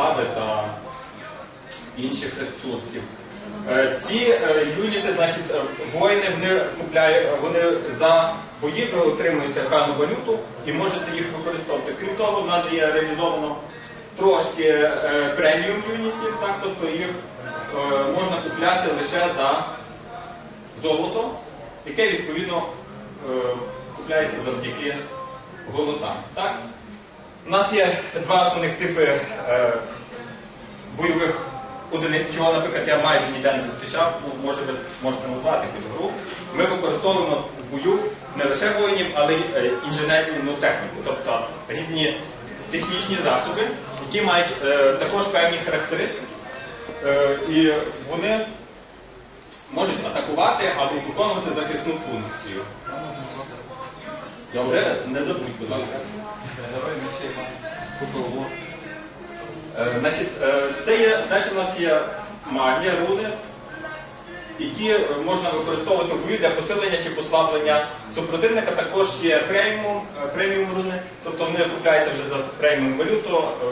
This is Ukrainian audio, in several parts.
слави та інших ресурсів. Е, Ці е, юніти, значить, е, воїни вони купляють, вони за бої ви отримуєте певну валюту і можете їх використовувати. Крім того, в нас є реалізовано трошки преміум юнітів, так, тобто їх можна купляти лише за золото, яке відповідно купляється завдяки голосам. Так? У нас є два основних типи е, бойових одиниць, чого, наприклад, я майже ніде не зустрічав, може ви можете назвати якусь гру. Ми використовуємо в бою не лише воїнів, але й е, інженерну техніку, тобто різні технічні засоби, які мають е, також певні характеристики. Е, і вони можуть атакувати або виконувати захисну функцію. Добре, не забудь, будь ласка. Е, Значить, е, це є, далі у нас є магія, руни, які можна використовувати в бою для посилення чи послаблення супротивника. Також є преміум, е, преміум руни, тобто вони купляються вже за преміум валюту. е,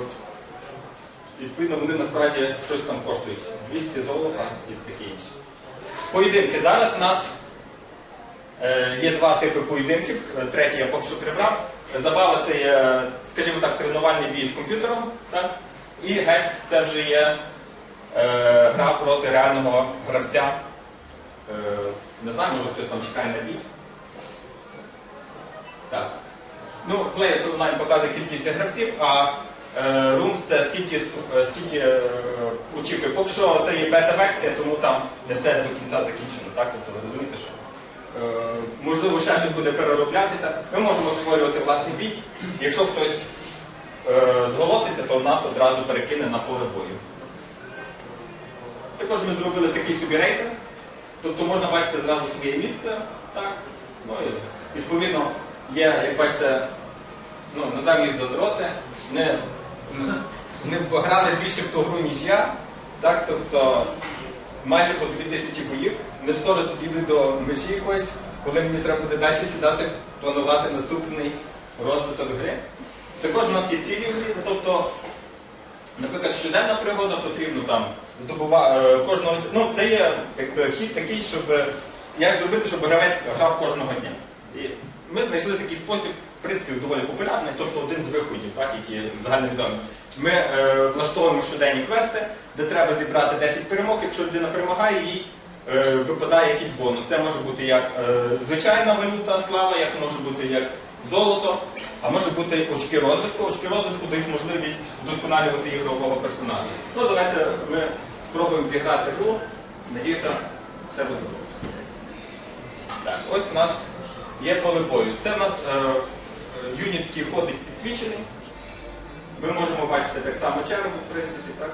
Відповідно, вони насправді щось там коштують. 200 золота і таке інше. Поєдинки. Зараз у нас є два типи поєдинків. Е, Третій я поки що прибрав. Забава це є, скажімо так, тренувальний бій з комп'ютером. І гець це вже є е, гра проти реального гравця. Е, не знаю, може хтось там чекає на бій. Так. Ну, Players Online показує кількість гравців, а е, це скільки, е, скільки е, очікує. Поки що це є бета-версія, тому там не все до кінця закінчено. Так? Тобто ви розумієте, що е, можливо ще щось буде перероблятися. Ми можемо створювати власний бій. Якщо хтось е, зголоситься, то нас одразу перекине на поле бою. Також ми зробили такий собі рейтинг. Тобто можна бачити зразу своє місце. Так? Ну, і, відповідно, є, як бачите, ну, їх задроти. Не, не грали більше в ту гру, ніж я. Так? Тобто майже по 2000 боїв. Не скоро дійду до межі якоїсь, коли мені треба буде далі сідати, планувати наступний розвиток гри. Також у нас є цілі грі, тобто Наприклад, щоденна пригода потрібно там здобувати кожного. Ну, це є якби, хід такий, щоб як зробити, щоб гравець грав кожного дня. І ми знайшли такий спосіб, в принципі, доволі популярний, тобто один з виходів, так, які загальновідомі. Ми е, влаштовуємо щоденні квести, де треба зібрати 10 перемог. Якщо людина перемагає, їй е, випадає якийсь бонус. Це може бути як е, звичайна валюта слава, як може бути як золото, а може бути очки розвитку. Очки розвитку дають можливість вдосконалювати ігрового персонажа. Ну, давайте ми спробуємо зіграти гру. Надіюся, все буде добре. Так, ось у нас є поле бою. Це в нас е, е, юніт, який ходить підсвічений. Ми можемо бачити так само чергу, в принципі, так?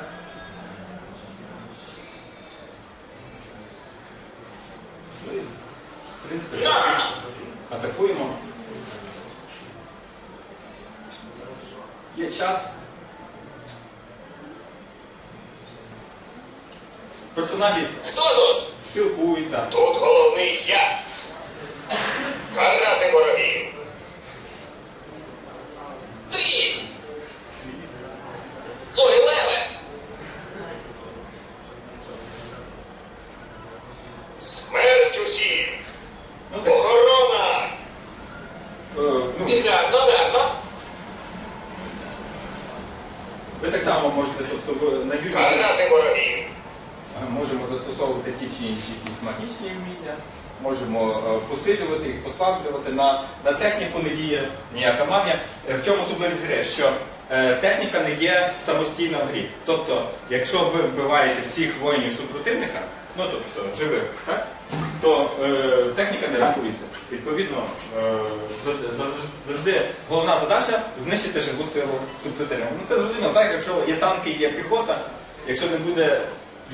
Ну і, в принципі, атакуємо. Є чат. Персонажі Хто тут? спілкуються. Тут головний я. Карати ворогів. Трікс. Ой, леве. Смерть усім. Ну, так, Охорона. е, ну, І гарно, гарно. ви так само можете, тобто ви на юніті Карати ворогів. е, можемо застосовувати ті чи інші якісь магічні вміння, можемо е, посилювати їх, послаблювати. На, на техніку не діє ніяка магія. Е, В чому особливість гри? Що е, техніка не є самостійна в грі. Тобто, якщо ви вбиваєте всіх воїнів супротивника, ну тобто живих, так? то е, техніка не рахується. Відповідно, е, за- за- завжди головна задача знищити живу силу супротивника. Ну це зрозуміло, так? Якщо є танки є піхота, якщо не буде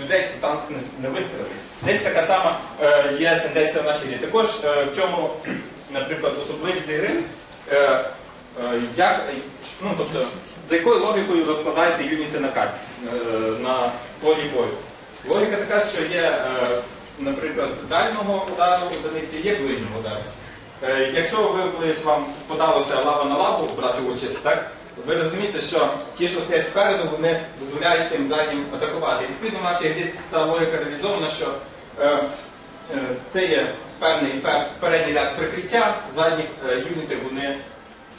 людей, то танк не, вистрілить. Десь така сама е, є тенденція в нашій грі. Також е, в чому, наприклад, особливість цієї гри, е, як, ну, тобто, за якою логікою розкладаються юніти на карті на полі бою. Логіка така, що є, наприклад, дальнього удару одиниці, є ближнього удару. Якщо ви колись вам подалося лава на лаву брати участь, так? Ви розумієте, що ті, що стоять спереду, вони дозволяють тим заднім атакувати. І відповідно грі та логіка реалізована, що е, е, це є певний пер- передній ряд прикриття, задні е, юніти вони,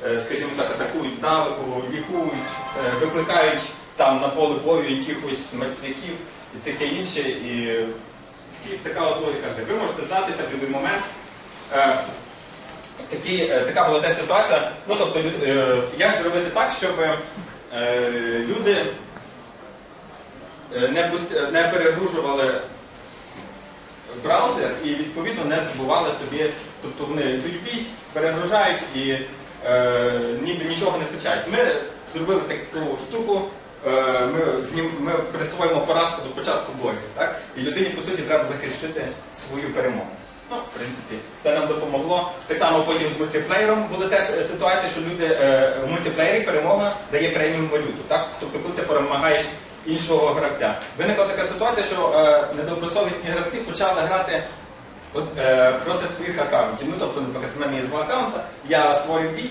е, скажімо так, атакують здалеку, лікують, е, викликають там на поле бою якихось мертвяків і таке інше. І, і така от логіка. Ви можете здатися в будь-який момент. Е, такі, е, така була теж ситуація. Ну, тобто, е, як зробити так, щоб е, люди не, не перегружували браузер і відповідно не здобували собі, тобто вони йдуть в перегружають і е, ніби нічого не втрачають. Ми зробили таку штуку. Ми, знім, ми присвоїмо поразку до початку бою. Так? І людині, по суті, треба захистити свою перемогу. Ну, в принципі, це нам допомогло. Так само потім з мультиплеєром були теж е, ситуації, що люди е, в мультиплеєрі перемога дає преміум валюту. Так? Тобто, коли ти перемагаєш іншого гравця. Виникла така ситуація, що е, недобросовісні гравці почали грати от, проти своїх аккаунтів. Ну, тобто, наприклад, в мене є два аккаунта, я створюю бій,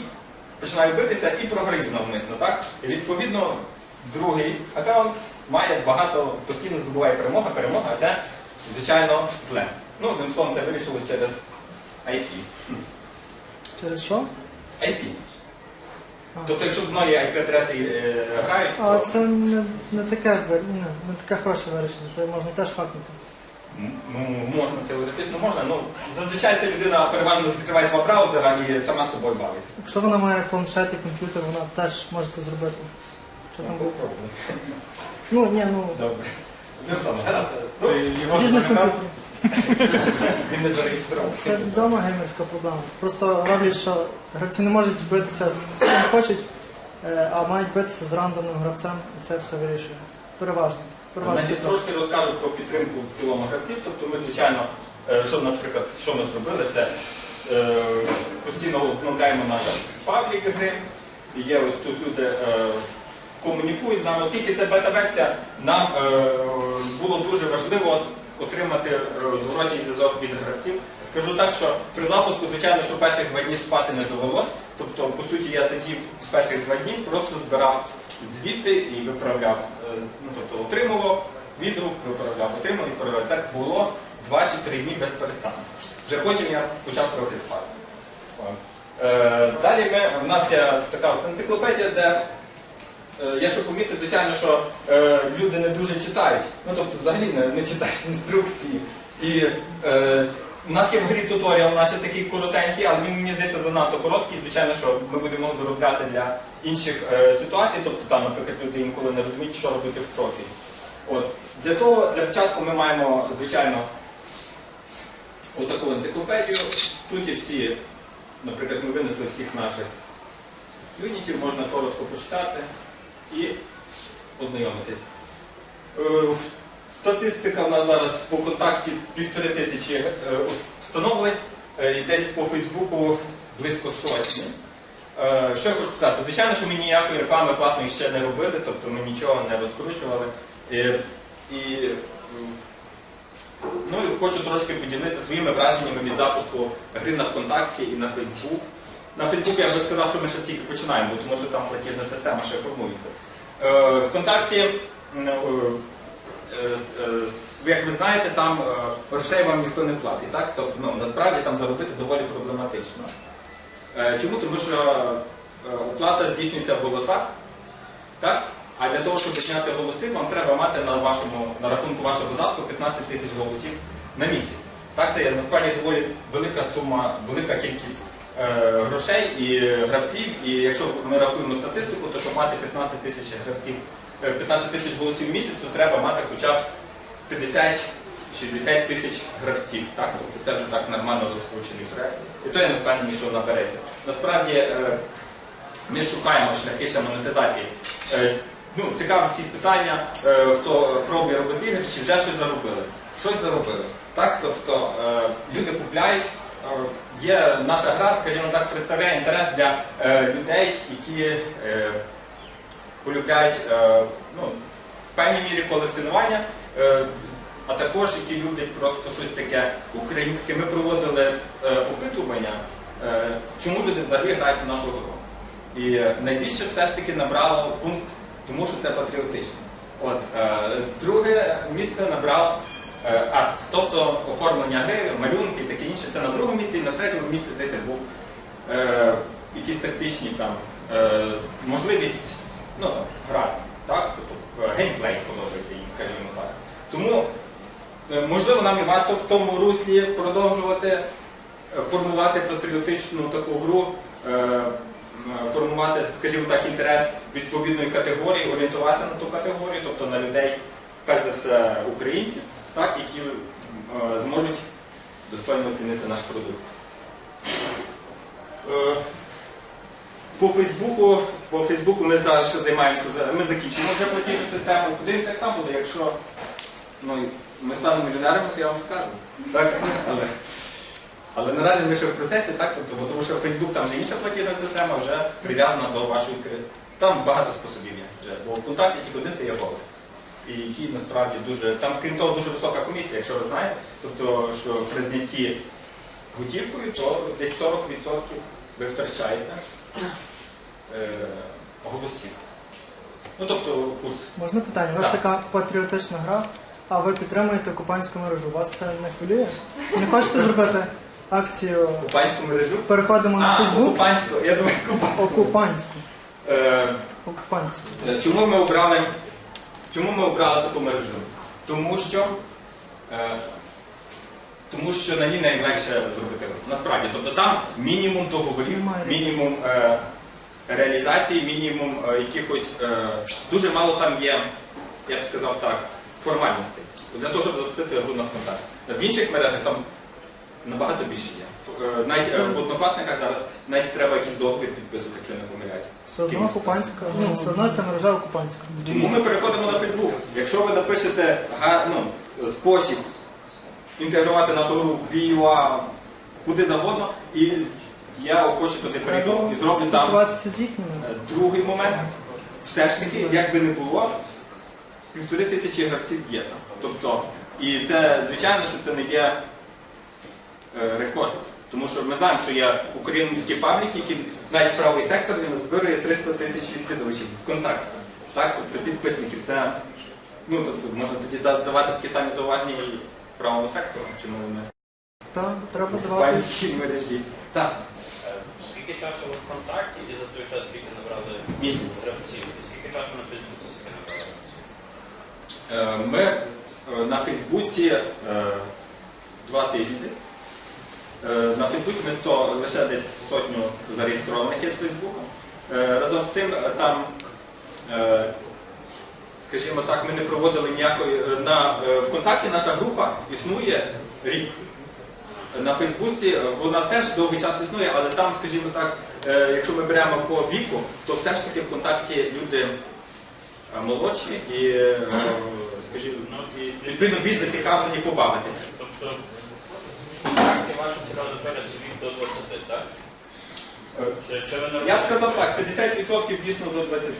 починаю битися і програю навмисно. Так? І відповідно другий аккаунт має багато, постійно здобуває перемога, перемога, це, звичайно, зле. Ну, одним словом, це вирішилось через IP. Через що? IP. А. Тобто, якщо з мною IP-адреси е, грають, А то це не, не таке ви- ні, не таке хороше вирішення, це можна теж хакнути. м, ну, можна, теоретично можна. Ну, зазвичай ця людина переважно відкриває два браузера і сама з собою бавиться. Якщо вона має планшет і комп'ютер, вона теж може це зробити. Що там буде? попробуй. Ну, ні, ну. Добре. Гаразд. Ну, з різних комп'ютерів. Він не зареєстрований. Це відома геймерська проблема. Просто роблять, що гравці не можуть битися з ким хочуть, е, а мають битися з рандомним гравцем, і це все вирішує. Переважно. Переважно. Значить, трошки розкажу про підтримку в цілому гравців. Тобто ми, звичайно, е, що, наприклад, що ми зробили, це е, постійно обновляємо наш паблік гри. І Є ось тут люди е, комунікують з нами, оскільки це бета-версія, нам е, було дуже важливо отримати зворотній зв'язок від гравців. Скажу так, що при запуску, звичайно, що перших два дні спати не довелось. Тобто, по суті, я сидів перших два дні, просто збирав звіти і виправляв. Е, Ну, тобто отримував відгук, виправляв, отримав, відправляв. Так було два чи три дні без перестанку. Вже потім я почав трохи спати. Е, Далі ми, в нас є така енциклопедія, де Я що помітив, звичайно, що е, люди не дуже читають. Ну тобто взагалі не, не читають інструкції. І е, у нас є в грі туторіал, наче такий коротенький, але він мені здається занадто короткий. Звичайно, що ми будемо його доробляти для інших е, ситуацій. Тобто там, наприклад, люди інколи не розуміють, що робити в профілі. От. Для того, для початку ми маємо, звичайно, отаку енциклопедію. Тут є всі, наприклад, ми винесли всіх наших юнітів, можна коротко почитати і ознайомитись. Е, Статистика в нас зараз по контакті півтори тисячі е, встановлень, е, і десь по Фейсбуку близько сотні. Що я хочу сказати? Звичайно, що ми ніякої реклами платної ще не робили, тобто ми нічого не розкручували. І, ну, і хочу трошки поділитися своїми враженнями від запуску гри на ВКонтакті і на Фейсбук. На Фейсбуку я би сказав, що ми ще тільки починаємо, тому що там платіжна система ще формується. Е, Вконтакті, е, е, як ви знаєте, там грошей вам ніхто не платить. Так? Тобто, ну, насправді там заробити доволі проблематично. Чому? Тому що оплата здійснюється в голосах. Так? А для того, щоб зняти голоси, вам треба мати на, вашому, на рахунку вашого додатку 15 тисяч голосів на місяць. Так, це насправді доволі велика сума, велика кількість грошей і гравців. І якщо ми рахуємо статистику, то щоб мати 15 тисяч гравців, е, 15 тисяч голосів в місяць, то треба мати хоча б 50-60 тисяч гравців. Так? Тобто це вже так нормально розкручений проект. І то я не впевнений, що набереться. Насправді е, ми шукаємо шляхи ще монетизації. Е, Ну, цікаві всі питання, е, хто пробує робити ігри, чи вже щось заробили. Щось заробили. Так? Тобто е, люди купляють. Е, Є наша гра, скажімо так, представляє інтерес для е, людей, які е, полюбляють ну, в певній мірі колекціонування, а також які люблять просто щось таке українське. Ми проводили опитування, чому люди взагалі грають в нашу гру. І найбільше все ж таки набрало пункт, тому що це патріотично. От, друге місце набрав арт, тобто оформлення гри, малюнки і таке інше. Це на другому місці, і на третьому місці, здається, був е, якісь тактичні там е, можливість ну, там, грати. Так? Тобто е, геймплей подобається їм, скажімо так. Тому, е, можливо, нам і варто в тому руслі продовжувати е, формувати патріотичну таку гру, е, формувати, скажімо так, інтерес відповідної категорії, орієнтуватися на ту категорію, тобто на людей, перш за все, українців, так, які е, зможуть достойно оцінити наш продукт. Е, По Фейсбуку, по Фейсбуку ми далі займаємося, ми закінчимо вже платіжну систему. Подивимося, як там буде, якщо ну, ми станемо мільйонерами, то я вам скажу. Так? Але, але наразі ми ще в процесі, так? Тобто, тому що Фейсбук там вже інша платіжна система, вже прив'язана до вашої. Там багато способів є. Вже. Бо ВКонтакті тільки один це є голос. І який насправді дуже. Там, крім того, дуже висока комісія, якщо ви знаєте. Тобто, що при знятті готівкою, то десь 40% ви втрачаєте е, голосів. Ну, тобто, курс. Можна питання? У вас Так. така патріотична гра, а ви підтримуєте окупантську мережу. Вас це не хвилює? Не хочете зробити акцію? Купанську мережу. Переходимо на А, Фейсбук. окупанську. Я думаю, купанську. Окупантську. Е, Окупантську. Е, Чому ми обрали, чому ми обрали таку мережу? Тому що, е, тому що на ній найлегше зробити. Насправді, тобто там мінімум договорів, мінімум е, реалізації, мінімум е, якихось е, дуже мало там є, я б сказав так, формальностей. Для того, щоб запустити гру на ВКонтакті. В інших мережах там набагато більше є. Е, Навіть е, в однокласниках зараз навіть треба якийсь договір підписувати, якщо я не помиляюсь. Все одно окупантська. Ну, все одно це мережа окупантська. Тому ми переходимо на Фейсбук. Якщо ви напишете га- ну, спосіб інтегрувати нашу гру в VUA куди завгодно, і я охоче туди перейду і зроблю там спілкуватися з їхніми. Е, другий момент. Все ж таки, як би не було, півтори тисячі гравців є там. Тобто, і це, звичайно, що це не є рекорд. Тому що ми знаємо, що є українські пабліки, які навіть правий сектор він збирує 300 тисяч відвідувачів ВКонтакті. Так? Тобто підписники. Це, ну, тобто, можна тоді давати такі самі зауваження і правому сектору, чому не Та треба давати. панській мережі. Так, Е, Скільки часу ви в контакті і за той час скільки набрали місяць. гравців? І скільки часу на Фейсбуці скільки набрали? Е, Ми е, на Фейсбуці е, два тижні десь. Е, На Фейсбуці ми 100, лише десь сотню зареєстрованих є з Фейсбуком. Е, Разом з тим, е, там, скажімо так, ми не проводили ніякої. На ВКонтакті наша група існує рік. На Фейсбуці вона теж довгий час існує, але там, скажімо так, якщо ми беремо по віку, то все ж таки ВКонтакті люди молодші і, скажімо, Ну, відповідно більш зацікавлені побавитися. В контакті вашу перед світ до 20, так? Чи, чи ви Я б сказав так, 50% дійсно до 20.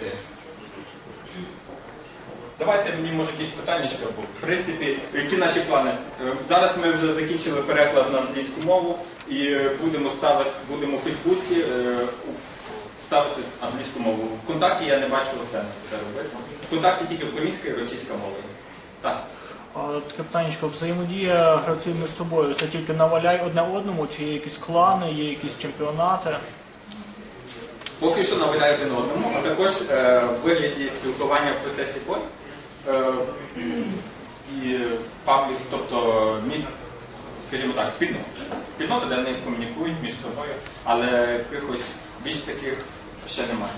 Давайте мені може якісь питання, бо в принципі, які наші плани? Е, Зараз ми вже закінчили переклад на англійську мову і е, будемо ставити, будемо в Фейсбуці е, ставити англійську мову. Вконтакті я не бачу сенсу це робити. Вконтакті тільки українська і російська мова. Таке взаємодія гравців між собою. Це тільки наваляй одне одному, чи є якісь клани, є якісь чемпіонати? Поки що наваляю один одному, а також е, в вигляді спілкування в процесі бой. Е, і паблік, тобто, скажімо так, спільнота. Спільнота, де вони комунікують між собою, але якихось більш таких ще немає.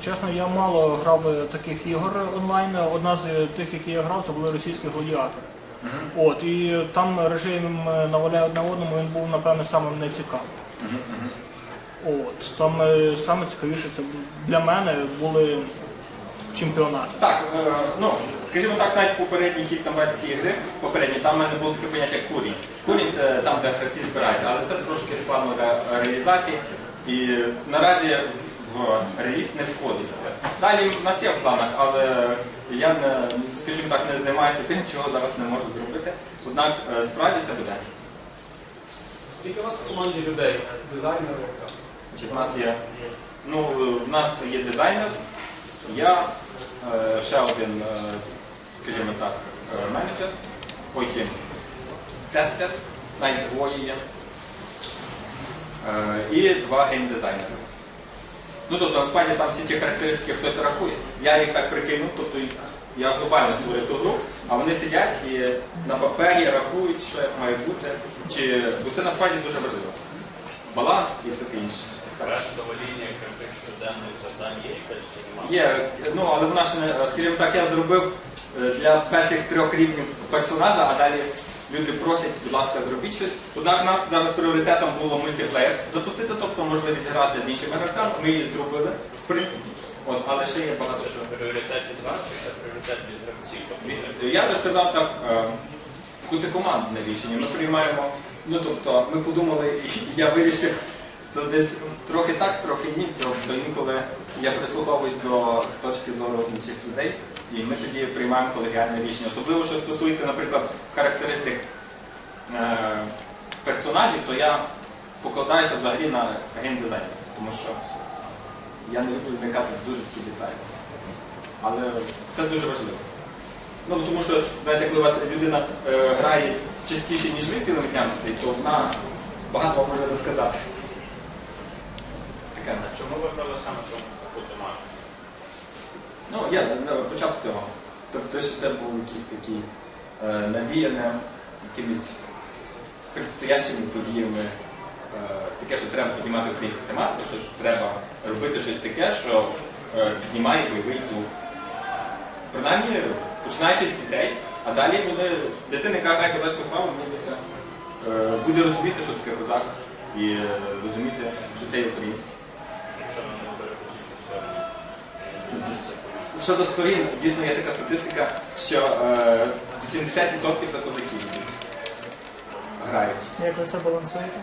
Чесно, я мало грав таких ігор онлайн. Одна з тих, які я грав, це були російські гладіатори. От, і там режим е, наваляй одне одному, він був, напевне, самим нецікавим. От, там е, саме цікавіше це для мене були чемпіонати. Так, е, ну, скажімо так, навіть в попередній якійсь там версії гри, попередній, там в мене було таке поняття курінь. Курінь це там, де гравці збираються, але це трошки складно для реалізації. І наразі в реліз не входить. Далі в нас є в планах, але я не, скажімо так, не займаюся тим, чого зараз не можу зробити. Однак е, справді це буде. Скільки у вас в команді людей? Дизайнери? Значить, у нас є Ну, в нас є дизайнер, я, е, ще один, е, скажімо так, менеджер, потім тестер, навіть двоє є. І два геймдизайнери. Ну тобто насправді там всі ті характеристики хтось рахує. Я їх так прикинув, тобто я глобально створив ту гру, а вони сидять і на папері рахують, що як має бути. Чи... Бо це насправді дуже важливо. Баланс і все таке інше. Рестова лінія крім щоденних завдань є якась чи немає? Є, ну але вона ще не, скажімо так, я зробив е, для перших трьох рівнів персонажа, а далі люди просять, будь ласка, зробіть щось. Однак у нас зараз пріоритетом було мультиплеєр запустити, тобто можливість грати з іншими гравцями. Ми її зробили, в принципі. От, але ще є багато що. Пріоритет від вас чи це пріоритет від гравців? Я би сказав так, це командне рішення. Ми приймаємо, ну тобто ми подумали, і я вирішив то десь трохи так, трохи ні. Тобто інколи я прислуховуюсь до точки зору інших людей, і ми тоді приймаємо колегіальне рішення. Особливо, що стосується, наприклад, характеристик е, персонажів, то я покладаюся взагалі на геймдизайн, тому що я не люблю вникати в дуже такі деталі. Але це дуже важливо. Ну, тому що, знаєте, коли у вас людина е, грає частіше, ніж ви цілими днями стоїть, то вона багато вам може розказати. Таке. Чому ви брали саме тематику? Ну, я е, почав з цього. Тобто, що це був якийсь такий е, навіяне якимись предстоящими подіями. Е, таке, що треба піднімати українську тематику, що треба робити щось таке, що е, піднімає бойовий дух. Принаймні, починаючи з дітей, а далі вони, дитина, яка грає козацьку славу, мені буде розуміти, що таке козак, і розуміти, що це є українське. Щодо сторін, дійсно є така статистика, що е, 70% за козаків. Грають. Як ви це балансуєте?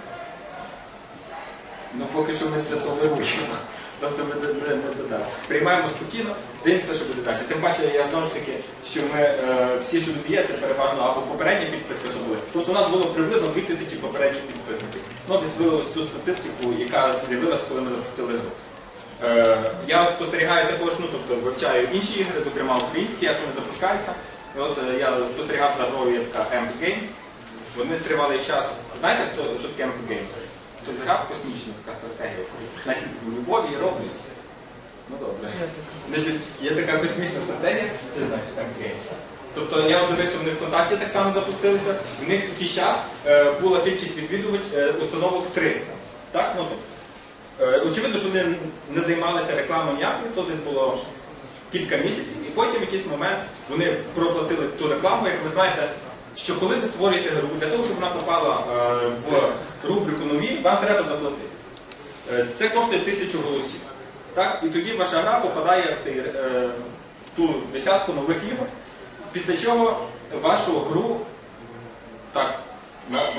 Ну поки що ми це толеруємо. Тобто ми, ми, ми це так. Сприймаємо спокійно, дивимося, що буде далі. Тим паче, я знову ж таки, що ми е, всі, що тут є, це переважно або попередні підписки, що були. Тобто у нас було приблизно 2000 попередніх підписників. Ну, десь вилилось ту статистику, яка з'явилася, коли ми запустили гру. Е, я спостерігаю також, ну тобто вивчаю інші ігри, зокрема українські, як вони запускаються. І от е, я спостерігав за грою, така Amp Game. Вони тривалий час. Знаєте, хто що таке Amp Game? Хтось грав космічну така стратегія. Навіть у Львові роблять. Ну добре. Значить, є така космічна стратегія, ти знаєш, Amp Game. Тобто я дивився, вони ВКонтакті так само запустилися. У них якийсь час е, була кількість відвідувач е, установок 300. Так? Ну, тобто, Очевидно, що вони не займалися рекламою ніякою, то десь було кілька місяців, і потім в якийсь момент вони проплатили ту рекламу, як ви знаєте, що коли ви створюєте гру, для того, щоб вона попала е, в рубрику нові, вам треба заплатити. Е, Це коштує тисячу голосів. Так? І тоді ваша гра попадає в цей, е, ту десятку нових ігор, після чого вашу гру так,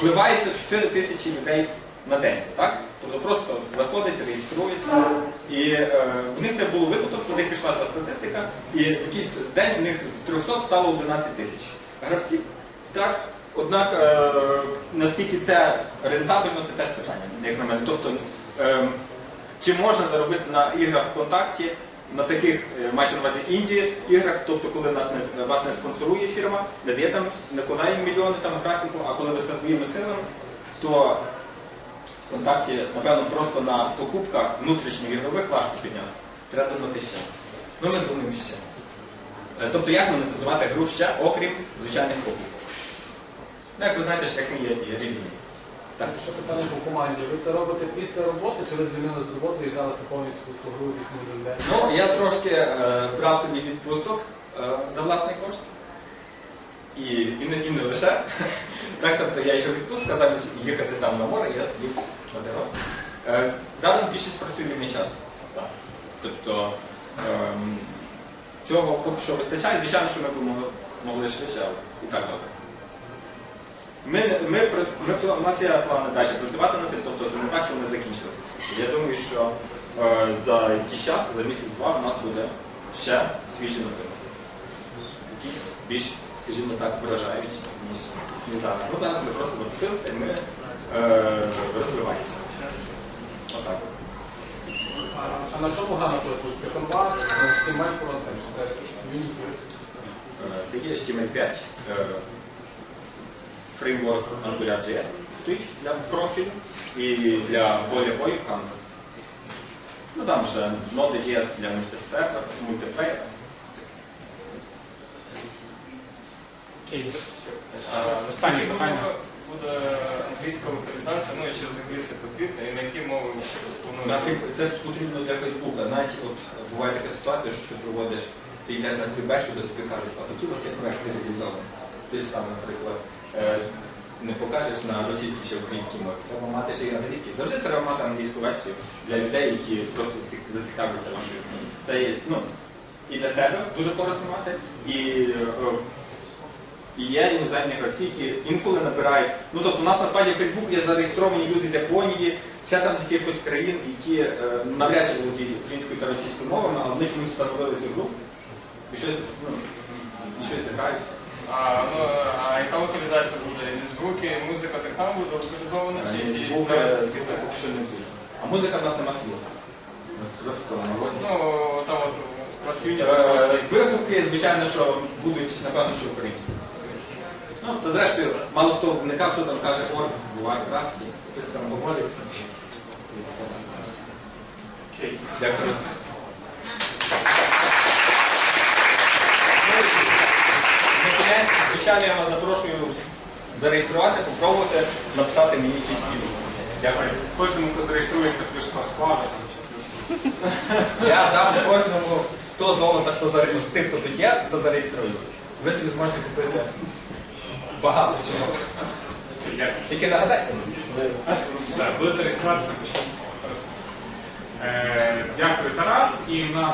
вливається 4 тисячі людей на день. Так? Тобто просто заходить, реєструється. І е, в них це було видно, тобто в них пішла ця статистика, і в якийсь день в них з 300 стало 11 тисяч гравців. Так? Однак, е, наскільки це рентабельно, це теж питання, як на мене. Тобто, е, чи можна заробити на іграх ВКонтакті, на таких, е, мається на увазі Індії іграх, тобто коли нас не, вас не спонсорує фірма, не дає там, не мільйони там графіку, а коли ви своїми силами, то ВКонтакті, напевно, просто на покупках внутрішніх ігрових важко піднятися. Треба думати ще. Ну, ми думаємо ще. Е, Тобто, як монетизувати гру ще, окрім звичайних покупок? Ну, як ви знаєте, шляхи є є різні. Так. Що питання по команді? Ви це робите після роботи, чи ви звільнили з роботи і взялися повністю ту гру один? Ну, я трошки е, брав собі відпусток е, за власний кошт. І, і, не, і не лише. Так, тобто я йшов у відпустку, замість їхати там на море, я сидів на. Е, зараз більшість працює вільний час. Тобто ем, цього поки що вистачає. Звичайно, що ми б могли, швидше, і так добре. Ми, ми, ми, у нас є плани далі працювати над цим, тобто це не так, що ми закінчили. Я думаю, що е, за якийсь час, за місяць-два, у нас буде ще свіжі новини. Якісь більш, скажімо так, вражаючі, ніж, ніж зараз. Ну, зараз ми просто запустилися і ми е, розвиваємося. Отак. А на чому гра написується? Canvas, HTML просто, це? Е, є HTML5, е, фреймворк AngularJS стоїть для профілю і для полі-бою Canvas. Ну там ще Node.js для мультисервер, мультиплеєр. Окей. Останнє питання. Буде англійська локалізація, ну і взагалі це потрібно, і на які мови ще плануємо? Це потрібно для Фейсбука. Навіть от буває така ситуація, що ти проводиш, ти йдеш на співбесіду, тобі кажуть, а такі у вас є проекти реалізовані. Ти ж там, наприклад, е, не покажеш на російській чи українській мові. Треба мати ще й англійський. Завжди треба мати англійську версію для людей, які просто ці- зацікавляться вашою. Це ну, і для себе дуже корисно мати, і, е, і є іноземні гравці, які інколи набирають. Ну тобто у нас на спаді Facebook є зареєстровані люди з Японії, ще там з якихось країн, які е, навряд чи володіють українською та російською мовами, але вони чомусь встановили цю групу і щось, ну, і щось грають. А, ну, а яка локалізація буде? Звуки, музика так само буде локалізована? Чи Е, ті- Звук е, звука поки що не буде. А музика в нас нема слова. У Просто народні. Ну, там от у вас юніт Е, Вигуки, звичайно, що будуть, напевно, що українські. Ну, то зрештою, мало хто вникав, що там каже орк в Варкрафті, хтось там помолиться. Дякую. На кінець, звичайно, я вас запрошую зареєструватися, попробувати написати мені якісь відео. Дякую. Кожному, хто зареєструється, плюс 100 склади. Я дам кожному 100 золота, хто заре- з тих, хто тут є, хто зареєструється. Ви собі зможете купити багато чого. Тільки нагадайте. Так, будете реєструватися. Е, Дякую, Тарас. І в нас